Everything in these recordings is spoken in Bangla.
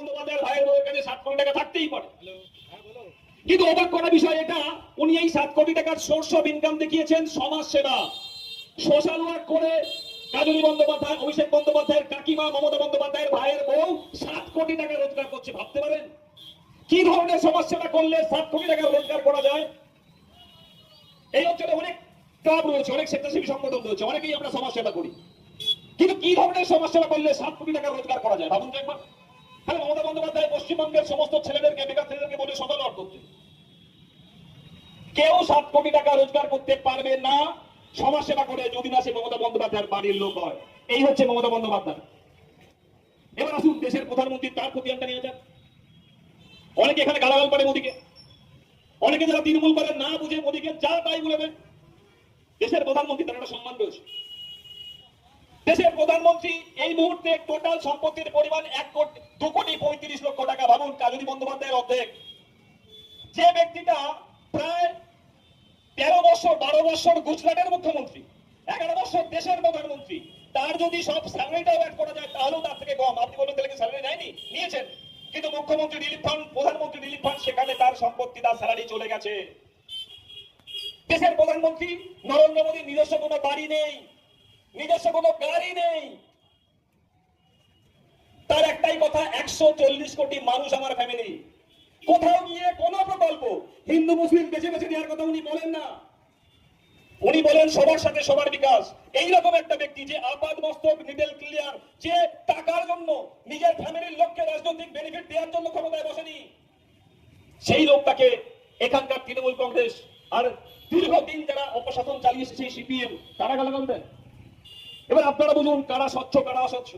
বন্দ্যোপাধ্যায়ের ভাইয়ের বউয়ের কাছে সাত কোটি টাকা থাকতেই পারে। কিন্তু অবাক করা বিষয় এটা, উনি এই সাত কোটি টাকার সোর্স অফ ইনকাম দেখিয়েছেন সমাজ সেবা সোশ্যাল ওয়ার্ক করে কাজলী বন্দ্যোপাধ্যায়, অভিষেক বন্দ্যোপাধ্যায়ের কাকিমা, মমতা বন্দ্যোপাধ্যায়ের ভাইয়ের বউ সাত কোটি টাকা রোজগার করছে, ভাবতে পারেন? কি ধরনের সেবা করলে সাত কোটি টাকা রোজগার করা যায়? এই অঞ্চলে অনেক ক্লাব রয়েছে, অনেক স্বেচ্ছাসেবী সংগঠন রয়েছে, অনেকেই আমরা সমাজ সেবা করি। কিন্তু কি ধরনের সেবা করলে সাত কোটি টাকা রোজগার করা যায়? ভাবুন তো একবার। মমতা বন্দ্যোপাধ্যায় পশ্চিমবঙ্গের সমস্ত ছেলেদেরকে, বেকার ছেলেদেরকে বলে সকাল করতে কেউ সাত কোটি টাকা রোজগার করতে পারবে না সমাজ করে যদি না সে মমতা বন্দ্যোপাধ্যায়ের বাড়ির লোক হয়। এই হচ্ছে মমতা বন্দ্যোপাধ্যায়। এবার আসুন, দেশের প্রধানমন্ত্রী তার প্রতিষ্ঠানটা নিয়ে যান। অনেকে এখানে গালাগাল করে মোদীকে। অনেকে যারা তৃণমূল করে না বুঝে মোদীকে যা তাই বলে দেশের প্রধানমন্ত্রী তার একটা সম্মান রয়েছে। দেশের প্রধানমন্ত্রী এই মুহূর্তে টোটাল সম্পত্তির পরিমাণ এক কোটি, দু কোটি পঁয়ত্রিশ লক্ষ টাকা। ভাবুন কাজলী বন্দ্যোপাধ্যায়ের অর্ধেক। যে ব্যক্তিটা প্রায় তেরো বছর, বারো বছর গুজরাটের মুখ্যমন্ত্রী, এগারো বছর দেশের প্রধানমন্ত্রী, তার যদি সব স্যালারিটাও অ্যাড করা যায়, তাহলেও তার থেকে কম। আপনি বলুন, তাহলে স্যালারি নেয়নি? নিয়েছেন। কিন্তু মুখ্যমন্ত্রী রিলিফ ফান্ড প্রধানমন্ত্রী রিলিফ ফান্ড সেখানে তার সম্পত্তি, তার স্যালারি চলে গেছে। দেশের প্রধানমন্ত্রী নরেন্দ্র মোদীর নিজস্ব কোনো বাড়ি নেই। নিজস্ব কোনো গাড়ি নেই। তার একটাই কথা, একশো চল্লিশ কোটি মানুষ আমার ফ্যামিলি কোথাও গিয়ে কোন প্রকল্প হিন্দু, মুসলিম বেছে বেছে দেওয়ার কথা উনি বলেন না। উনি বলেন, সবার সাথে সবার বিকাশ। এইরকম একটা ব্যক্তি যে আপাদ মস্তক নিডেল ক্লিয়ার যে টাকার জন্য নিজের ফ্যামিলির লোককে রাজনৈতিক বেনিফিট দেওয়ার জন্য ক্ষমতায় বসেনি, সেই লোকটাকে এখানকার তৃণমূল কংগ্রেস আর দীর্ঘদিন যারা অপশাসন চালিয়েছে সেই সিপিএম তারা গালাগাল দেন এবার আপনারা বলুন, কারা স্বচ্ছ, কারা অস্বচ্ছ?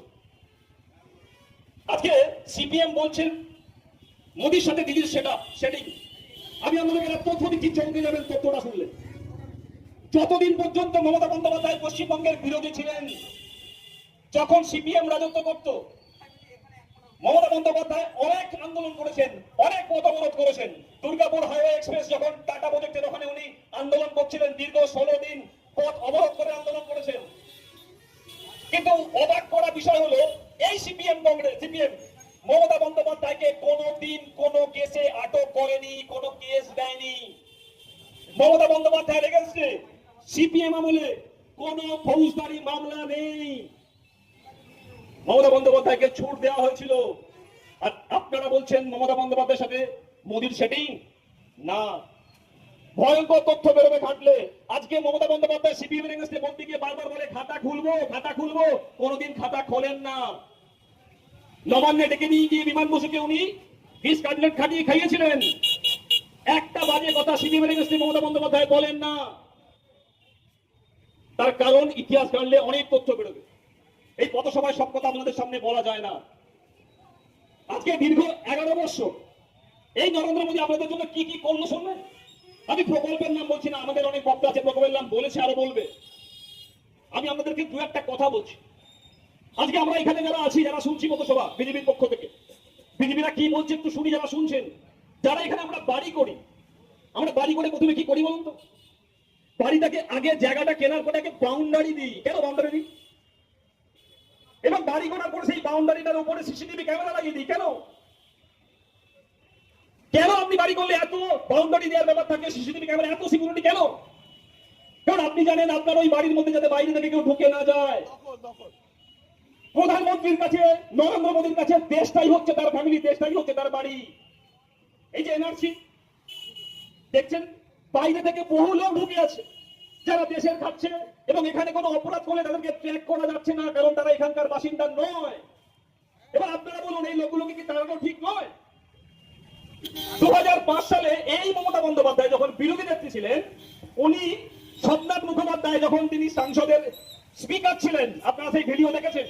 আজকে সিপিএম বলছেন মোদির সাথে দিদির সেটা সেটিং আমি আপনাদেরকে একটা তথ্য দিচ্ছি, চমকে যাবেন তথ্যটা শুনলে। যতদিন পর্যন্ত মমতা বন্দ্যোপাধ্যায় পশ্চিমবঙ্গের বিরোধী ছিলেন, যখন সিপিএম রাজত্ব করত, মমতা বন্দ্যোপাধ্যায় অনেক আন্দোলন করেছেন, অনেক পথ অবরোধ করেছেন। দুর্গাপুর হাইওয়ে এক্সপ্রেস যখন টাটা প্রজেক্টের ওখানে উনি আন্দোলন করছিলেন, দীর্ঘ ষোলো দিন পথ অবরোধ করে আন্দোলন করেছেন। কিন্তু অবাক করা বিষয় হলো, এই সিপিএম কংগ্রেস সিপিএম মমতা বন্দ্যোপাধ্যায়কে কোনোদিন কোনো কেসে আটক করেনি, কোনো কেস দেয়নি। মমতা বন্দ্যোপাধ্যায়ের এগেনস্টে সিপিএম আমলে কোনো ফৌজদারি মামলা নেই। মমতা বন্দ্যোপাধ্যায়কে ছুট দেওয়া হয়েছিল। আর আপনারা বলছেন মমতা বন্দ্যোপাধ্যায়ের সাথে মোদির সেটিং না। ভয়ঙ্কর তথ্য বেরোবে ঘাটলে। আজকে মমতা বন্দ্যোপাধ্যায় সিপিএম এর এগেন্স্টে বলতে গিয়ে বারবার বলে খাতা খুলবো খাতা খুলবো। কোনোদিন খাতা খোলেন না। নবান্নে ডেকে নিয়ে গিয়ে বিমান বসুকে উনি ফিস কাটলেট খাটিয়ে খাইয়েছিলেন। একটা বাজে কথা সিপিএম এর এগেন্স্টে মমতা বন্দ্যোপাধ্যায় বলেন না। তার কারণ ইতিহাস জানলে অনেক তথ্য বেরোবে। এই পথসভায় সব কথা আপনাদের সামনে বলা যায় না। আজকে দীর্ঘ এগারো বছর এই নরেন্দ্র মোদী আপনাদের জন্য কি কি করল শুনবেন আমি প্রকল্পের নাম বলছি না, আমাদের অনেক বক্তা আছে, প্রকল্পের নাম বলেছে আরও বলবে। আমি আপনাদেরকে দু একটা কথা বলছি। আজকে আমরা এখানে যারা আছি, যারা শুনছি পথসভা বিজেপির পক্ষ থেকে, বিজেপিরা কি বলছে একটু শুনি যারা শুনছেন। যারা এখানে আমরা বাড়ি করি, আমরা বাড়ি করে প্রথমে কি করি বলুন তো? বাড়িটাকে আগে জায়গাটা কেনার পরে বাউন্ডারি দিই। কেন বাউন্ডারি দিই? এবং বাড়ি করার পরে সেই বাউন্ডারিটার উপরে সিসিটিভি ক্যামেরা লাগিয়ে দিই। কেন? কেন আপনি বাড়ি করলে এত বাউন্ডারি দেওয়ার ব্যাপার থাকে? সিসিটিভি ক্যামেরা এত সিকিউরিটি কেন? কারণ আপনি জানেন আপনার ওই বাড়ির মধ্যে যাতে বাইরে থেকে কেউ ঢুকে না যায়। প্রধানমন্ত্রীর কাছে, নরেন্দ্র মোদীর কাছে দেশটাই হচ্ছে তার ফ্যামিলি দেশটাই হচ্ছে তার বাড়ি। এই যে এনআরসি দেখছেন? বাইরে থেকে বহু লোক ঢুকে আছে, যারা দেশের খাচ্ছে এবং এখানে কোনো অপরাধ করলে তাদেরকে ট্র্যাক করা যাচ্ছে না, কারণ তারা এখানকার বাসিন্দা নয়। এবার আপনারা বলুন, এই লোকগুলোকে কি তাড়ানো ঠিক নয়? দু সালে এই মমতা বন্দ্যোপাধ্যায় যখন বিরোধী নেত্রী ছিলেন, উনি সোমনাথ মুখোপাধ্যায় যখন তিনি সংসদের স্পিকার ছিলেন, আপনারা সেই ভিডিও দেখেছেন?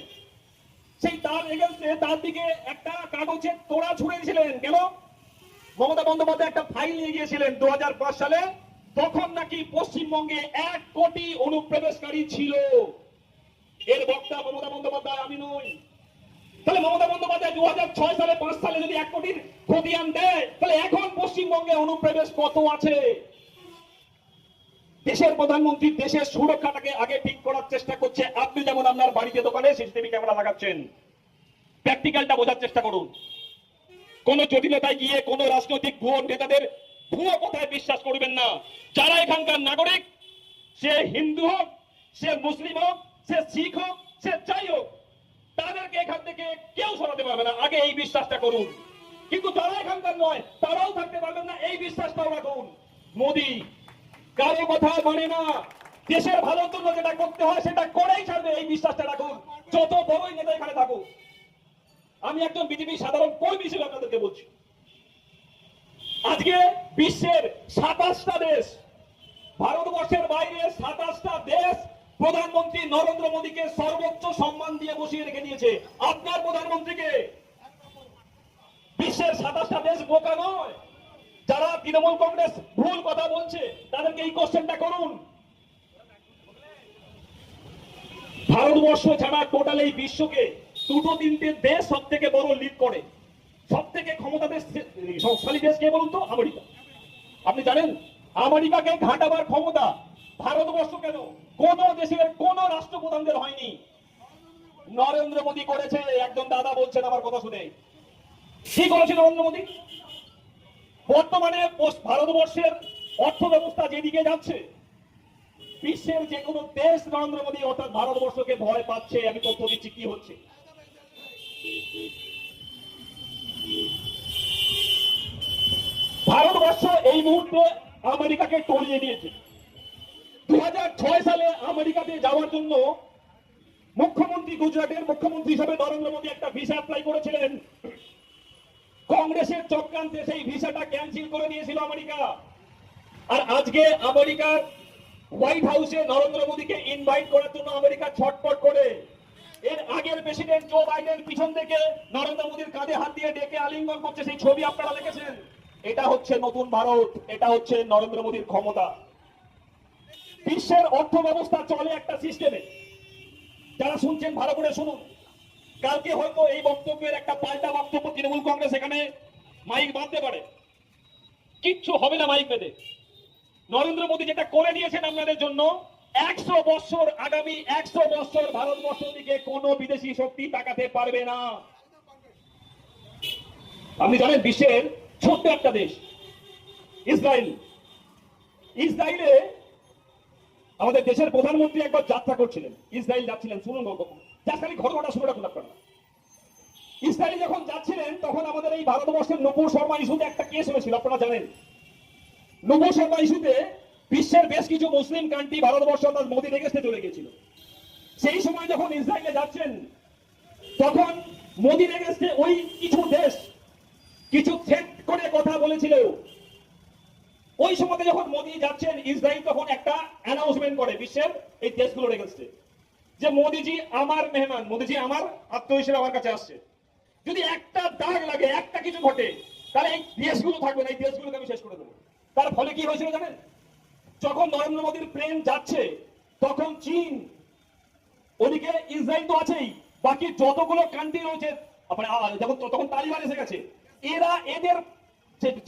সেই তার এগেন্স্টে তার দিকে একটা কাগজের তোড়া ছুঁড়েছিলেন কেন? মমতা বন্দ্যোপাধ্যায় একটা ফাইল নিয়ে গিয়েছিলেন দু হাজার পাঁচ সালে। তখন নাকি পশ্চিমবঙ্গে এক কোটি অনুপ্রবেশকারী ছিল। এর বক্তা মমতা বন্দ্যোপাধ্যায়, আমি নই। তাহলে মমতা বন্দ্যোপাধ্যায় দু হাজার ছয় সালে পাঁচ সালে যদি এক কোটির খতিয়ান দেয়, তাহলে এখন পশ্চিমবঙ্গে অনুপ্রবেশ কত আছে? দেশের প্রধানমন্ত্রী দেশের সুরক্ষাটাকে আগে ঠিক করার চেষ্টা করছে। আপনি যেমন আপনার বাড়িতে দোকানে সিসিটিভি ক্যামেরা লাগাচ্ছেন, প্র্যাকটিক্যালটা বোঝার চেষ্টা করুন। কোন জটিলতায় গিয়ে কোন রাজনৈতিক ভুয়ো নেতাদের ভুয়ো কথায় বিশ্বাস করবেন না। যারা এখানকার নাগরিক, সে হিন্দু হোক, সে মুসলিম হোক, সে শিখ হোক, সে যাই হোক তাদেরকে এখান থেকে কেউ সরাতে পারবে না। আগে এই বিশ্বাসটা করুন। কিন্তু যারা এখানকার নয়, তারাও থাকতে পারবেন না। এই বিশ্বাসটাও রাখুন। মোদি, কারও কথা মানে না। দেশের ভালোর জন্য যেটা করতে হয়, সেটা করেই ছাড়বে। এই বিশ্বাসটা রাখুন। যত বড়ই নেতা এখানে থাকুক। আমি একজন বিজেপি সাধারণ কর্মী হিসেবে আপনাদেরকে বলছি। আজকে বিশ্বের সাতাশটা দেশ, ভারতবর্ষের বাইরে সাতাশটা দেশ প্রধানমন্ত্রী নরেন্দ্র মোদীকে সর্বোচ্চ সম্মান দিয়ে বসিয়ে রেখে দিয়েছে আপনার প্রধানমন্ত্রীকে বিশ্বের সাতাশটা দেশ বোকা নয় যারা তৃণমূল কংগ্রেস ভুল কথা বলছে তাদেরকে এই কোশ্চেনটা করুন ভারতবর্ষ ছাড়া টোটাল এই বিশ্বকে দুটো তিনটে দেশ সব থেকে বড় লিড করে সব থেকে ক্ষমতা দেশ শক্তিশালী দেশ কে বলুন তো আমেরিকা আপনি জানেন আমেরিকাকে ঘাটাবার ক্ষমতা ভারতবর্ষ কেন? কোন দেশের কোন রাষ্ট্রপ্রধানদের হয়নি? নরেন্দ্র মোদী করেছে, একজন দাদা বলছেন আমার কথা শুনে। কি করেছে নরেন্দ্র মোদী? বর্তমানে ভারতবর্ষের অর্থ ব্যবস্থা যেদিকে যাচ্ছে, বিশ্বের যে কোনো দেশ নরেন্দ্র মোদী অর্থাৎ ভারতবর্ষকে ভয় পাচ্ছে, আমি তথ্য দিচ্ছি, কি হচ্ছে? ভারতবর্ষ এই মুহূর্তে আমেরিকাকে টলিয়ে দিয়েছে। দু হাজার ছয় সালে আমেরিকাতে যাওয়ার জন্য মুখ্যমন্ত্রী গুজরাটের মুখ্যমন্ত্রী হিসেবে নরেন্দ্র মোদী একটা ভিসা অ্যাপ্লাই করেছিলেন। কংগ্রেসের চক্রান্তে সেই ভিসাটা ক্যান্সেল করে দিয়েছিল আমেরিকা। আর আজকে আমেরিকার হোয়াইট হাউসে নরেন্দ্র মোদীকে ইনভাইট করার জন্য আমেরিকা ছটপট করে। এর আগের প্রেসিডেন্ট জো বাইডেন পিছন থেকে নরেন্দ্র মোদীর কাঁধে হাত দিয়ে ডেকে আলিঙ্গন করছে সেই ছবি আপনারা দেখেছেন। এটা হচ্ছে নতুন ভারত, এটা হচ্ছে নরেন্দ্র মোদীর ক্ষমতা। বিশ্বের অর্থ ব্যবস্থা চলে একটা সিস্টেমে যারা শুনছেন, ভালো করে শুনুন। কালকে হয়তো এই বক্তব্যের একটা পাল্টা বক্তব্য তৃণমূল কংগ্রেস এখানে মাইক বাঁধতে পারে। কিচ্ছু হবে না মাইক বেঁধে। নরেন্দ্র মোদী যেটা করে দিয়েছেন আপনাদের জন্য, একশো বছর, আগামী একশো বছর ভারতবর্ষ দিকে কোনো বিদেশি শক্তি তাকাতে পারবে না। আপনি জানেন, বিশ্বের ছোট্ট একটা দেশ, ইসরায়েল। ইসরায়েলে আমাদের দেশের প্রধানমন্ত্রী একবার যাত্রা করছিলেন, ইসরায়েল যাচ্ছিলেন, শুনুন যা খালি ঘটনাটা শুনে রাখুন আপনারা। ইসরায়েল যখন যাচ্ছিলেন, তখন আমাদের এই ভারতবর্ষের নপুর শর্মা ইস্যুতে একটা কেস হয়েছিল, আপনারা জানেন। নবু শর্মা ইস্যুতে বিশ্বের বেশ কিছু মুসলিম কান্ট্রি ভারতবর্ষ অর্থাৎ মোদীর এগেস্টে চলে গেছিল সেই সময় যখন ইসরায়েলে যাচ্ছেন, তখন মোদীর এগেস্টে ওই কিছু দেশ, কিছু থ্রেট করে কথা বলেছিল। ওই সময় যখন মোদী যাচ্ছেন ইসরায়েল তখন একটা অ্যানাউন্সমেন্ট করে বিশ্বের এই দেশগুলোর এগেস্টে যে মোদিজি আমার মেহমান, মোদিজি আমার আত্মীয় হিসেবে আমার কাছে আসছে। যদি একটা দাগ লাগে, একটা কিছু ঘটে, তাহলে এই দেশগুলো থাকবে না, এই দেশগুলোকে আমি শেষ করে দেবো। তার ফলে কি হয়েছিল জানেন? যখন নরেন্দ্র মোদীর প্লেন যাচ্ছে, তখন চীন, ওদিকে ইসরায়েল তো আছেই, বাকি যতগুলো কান্ট্রি রয়েছে মানে তখন তালিবান এসে গেছে, এরা এদের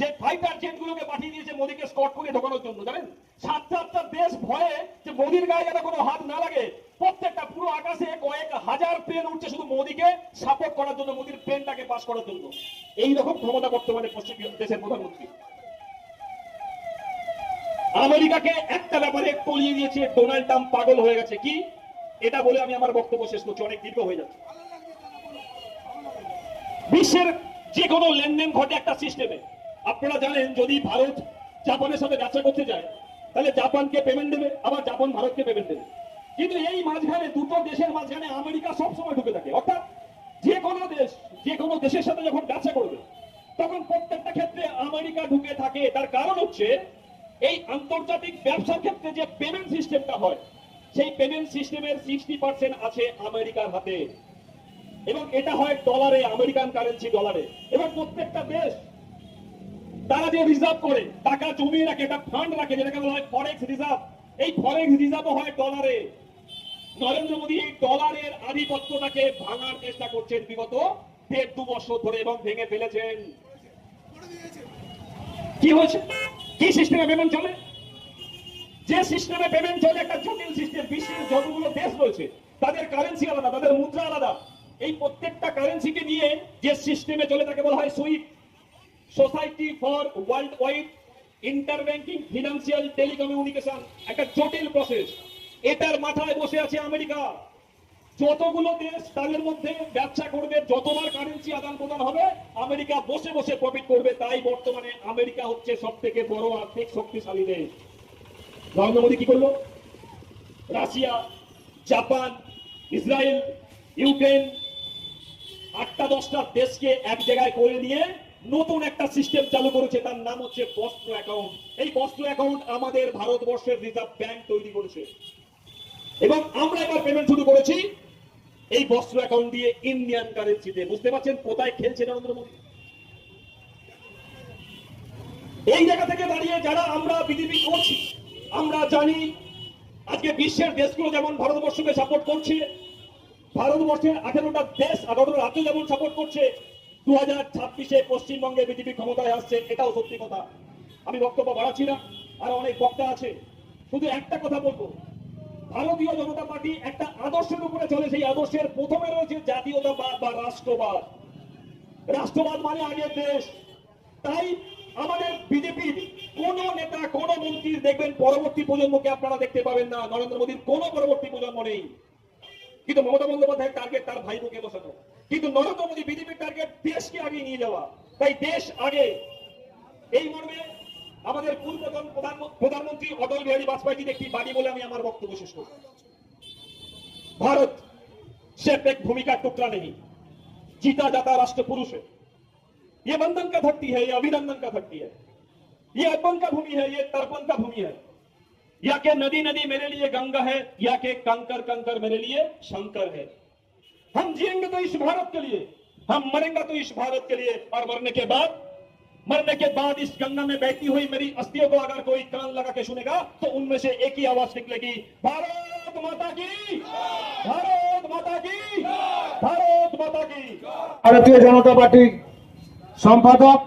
যে ফাইটার জেট গুলোকে পাঠিয়ে দিয়েছে মোদীকে স্কট করে ঢোকানোর জন্য, জানেন? সাত সাতটা দেশ ভয়ে যে মোদীর গায়ে যাতে কোনো হাত না লাগে, প্রত্যেকটা পুরো আকাশে কয়েক হাজার প্লেন উঠছে শুধু মোদীকে সাপোর্ট করার জন্য, মোদীর প্লেনটাকে পাস করার জন্য। এই রকম ক্ষমতা বর্তমানে পশ্চিম দেশের প্রধানমন্ত্রী। আমেরিকাকে একটা ব্যাপারে টলিয়ে দিয়েছে ডোনাল্ড ট্রাম্প, পাগল হয়ে গেছে। কি? এটা বলে আমি আমার বক্তব্য শেষ করছি, অনেক দীর্ঘ হয়ে যাচ্ছে। বিশ্বের যে কোনো লেনদেন ঘটে একটা সিস্টেমে আপনারা জানেন যদি ভারত জাপানের সাথে ব্যবসা করতে যায়, তাহলে জাপানকে পেমেন্ট দেবে, আবার জাপান ভারতকে পেমেন্ট দেবে। কিন্তু এই মাঝখানে, দুটো দেশের মাঝখানে আমেরিকা সবসময় ঢুকে থাকে। অর্থাৎ যে কোনো দেশ, যে কোনো দেশের সাথে যখন ব্যবসা করবে, তখন প্রত্যেকটা ক্ষেত্রে আমেরিকা ঢুকে থাকে। তার কারণ হচ্ছে, এই আন্তর্জাতিক ব্যবসার ক্ষেত্রে যে পেমেন্ট সিস্টেমটা হয়, সেই পেমেন্ট সিস্টেমের সিক্সটি পার্সেন্ট আছে আমেরিকার হাতে। এবং এটা হয় ডলারে আমেরিকান কারেন্সি ডলারে এবং প্রত্যেকটা দেশ তারা যে রিজার্ভ করে, টাকা জমিয়ে রাখে, এটা ফান্ড রাখে, যেটাকে বলা হয় ফরেক্স রিজার্ভ এই ফরেক্স রিজার্ভ হয় ডলারে নরেন্দ্র মোদী এই ডলারের আধিপত্যটাকে ভাঙার চেষ্টা করছেন বিগত দেড় দু বছর ধরে এবং ভেঙে ফেলেছেন। কি হয়েছে? কি সিস্টেমে পেমেন্ট চলে? যে সিস্টেমে পেমেন্ট চলে, একটা জটিল সিস্টেম বিশ্বের যতগুলো দেশ রয়েছে, তাদের কারেন্সি আলাদা, তাদের মুদ্রা আলাদা। এই প্রত্যেকটা কারেন্সিকে নিয়ে যে সিস্টেমে চলে, তাকে বলা হয় SWIFT society for world wide interbanking financial telecommunication একটা জটিল প্রসেস এটার মাথায় বসে আছে আমেরিকা। যতগুলো দেশ তাদের মধ্যে ব্যবসা করবে, যতবার কারেন্সি আদান প্রদান হবে, আমেরিকা বসে বসে প্রফিট করবে। তাই বর্তমানে আমেরিকা হচ্ছে সব থেকে বড় আর্থিক শক্তিশালী দেশ। নরেন্দ্র মোদী কি করল? রাশিয়া, জাপান, ইসরায়েল, ইউক্রেন, আটটা দশটা দেশকে এক জায়গায় করে নিয়ে নতুন একটা সিস্টেম চালু করেছে, তার নাম হচ্ছে বস্ত্র অ্যাকাউন্ট। এই বস্ত্র অ্যাকাউন্ট আমাদের ভারতবর্ষের রিজার্ভ ব্যাংক তৈরি করেছে। এবং আমরা এবার পেমেন্ট শুরু করেছি এই বস্ত্র অ্যাকাউন্ট দিয়ে ইন্ডিয়ান কারেন্সিতে বুঝতে পারছেন কোথায় খেলছে নরেন্দ্র মোদী? এই জায়গা থেকে দাঁড়িয়ে যারা আমরা বিজেপি করছি, আমরা জানি আজকে বিশ্বের দেশগুলো যেমন ভারতবর্ষকে সাপোর্ট করছে, ভারতবর্ষের আঠেরোটা দেশ আঠারোটা রাজ্য যেমন সাপোর্ট করছে দু হাজার ছাব্বিশে পশ্চিমবঙ্গে বিজেপি ক্ষমতায় আসছে, এটাও সত্যি কথা। আমি বক্তব্য বাড়াচ্ছি না, আর অনেক বক্তা আছে। শুধু একটা কথা বলব, ভারতীয় জনতা পার্টি একটা আদর্শের উপরে চলে, সেই আদর্শের প্রথমে রয়েছে জাতীয়তাবাদ বা রাষ্ট্রবাদ। রাষ্ট্রবাদ মানে আগের দেশ। তাই আমাদের বিজেপির কোন নেতা, কোন মন্ত্রীর দেখবেন পরবর্তী প্রজন্মকে আপনারা দেখতে পাবেন না, নরেন্দ্র মোদীর কোন পরবর্তী প্রজন্ম নেই। কিন্তু মমতা বন্দ্যোপাধ্যায়ের টার্গেট তার ভাইবোকে বসানো। কিন্তু নরেন্দ্র মোদী বিজেপির টার্গেট দেশকে আগে নিয়ে যাওয়া তাই দেশ আগে এই মর্মে আমাদের পূর্বতন প্রধান- প্রধানমন্ত্রী অটল বিহারী বাজপেয়ীজির একটি বাণী বলে আমি আমার বক্তব্য শেষ করব भारत सिर्फ एक भूमि का टुकड़ा नहीं जीता जाता राष्ट्र पुरुष है ये बंधन का धरती है ये अभिनंदन का धरती है ये अर्पण का भूमि है ये तर्पण का भूमि है या के नदी नदी मेरे लिए गंगा है या के कंकर कंकर मेरे लिए शंकर है हम जिएंगे तो इस भारत के लिए हम मरेंगे तो इस भारत के लिए और मरने के बाद मरने के बाद इस गंगा में बहती हुई मेरी अस्थियों को अगर कोई कान लगा के सुनेगा तो उनमें से एक ही आवाज निकलेगी भारत माता की भारत माता की भारत माता की ভারতীয় জনতা পার্টির সম্পাদক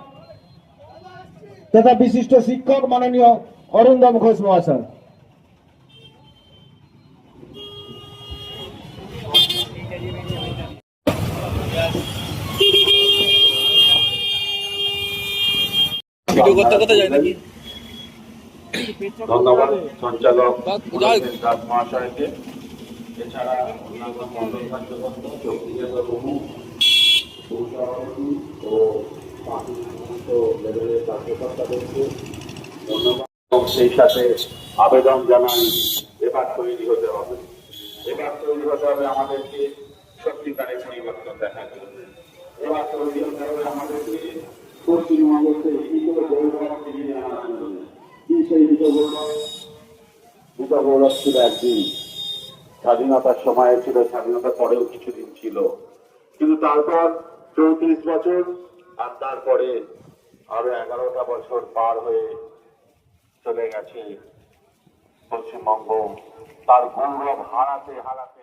তথা বিশিষ্ট শিক্ষক মাননীয় অরিন্দম ঘোষ মহাশয় ভিডিও করতে করতে যায় নাকি? ধন্যবাদ সঞ্চালক দাস মহাশয়কে এছাড়া অন্যান্য মন্ডল কার্যকর্তা চব্বিশের প্রমুখ সভাপতি ও লেভেলের কার্যকর্তাদেরকে ধন্যবাদ। সেই সাথে আবেদন জানাই এবার তৈরি হতে হবে। এবার তৈরি হতে হবে আমাদেরকে সত্যিকারের পরিবর্তন দেখার জন্য। এবার তৈরি হতে হবে আমাদেরকে পশ্চিমবঙ্গকে ছিল একদিন স্বাধীনতার সময় ছিল, স্বাধীনতার পরেও কিছুদিন ছিল। কিন্তু তারপর চৌত্রিশ বছর আর তারপরে আরও এগারোটা বছর পার হয়ে চলে গেছে পশ্চিমবঙ্গ। তার গৌরব হারাতে হারাতে